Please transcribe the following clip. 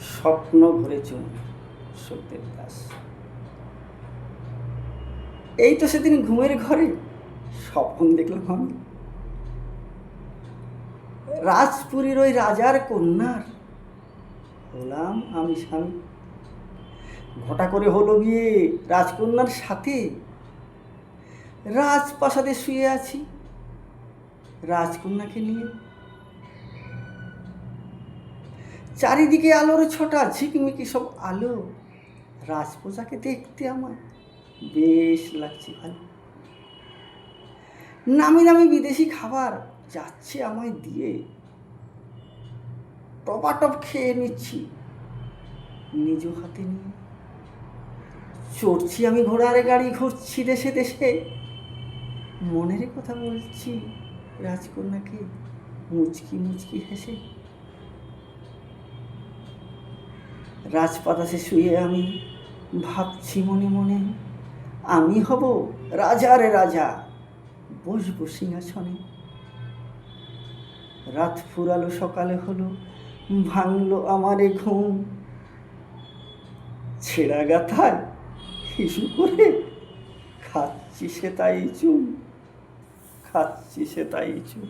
স্বপ্ন ভরে চুন সত্যের দাস। এই তো সেদিন ঘুমের ঘরে, স্বপ্ন দেখলাম আমি। রাজপুরীর ওই রাজার কন্যার হলাম আমি স্বামী। ঘটা করে হলো গিয়ে রাজকন্যার সাথে। রাজপ্রাসাদে শুয়ে আছি। রাজকন্যাকে নিয়ে চারিদিকে আলোর ছটা, ঝিকমিকি সব আলো। রাজপ্রজাকে দেখতে আমার বেশ লাগছে ভালো। নামি নামি বিদেশি খাবার যাচ্ছে আমায় দিয়ে। টপাটপ খেয়ে নিচ্ছি নিজ হাতে নিয়ে। চড়ছি আমি ঘোড়ার গাড়ি, ঘুরছি দেশে দেশে। মনের কথা বলছি রাজকন্যাকে, মুচকি মুচকি হেসে। রাজপাতাসে শুয়ে আমি ভাবছি মনে মনে, আমি হব রাজার রাজা, বসবো সিংহাসনে। রাত ফুরালো, সকালে হলো, ভাঙলো আমারে ঘুম। ছেঁড়া গাথায় হিসু করে খাচ্ছি সে তাই চুম খাচ্ছি সে তাই চুম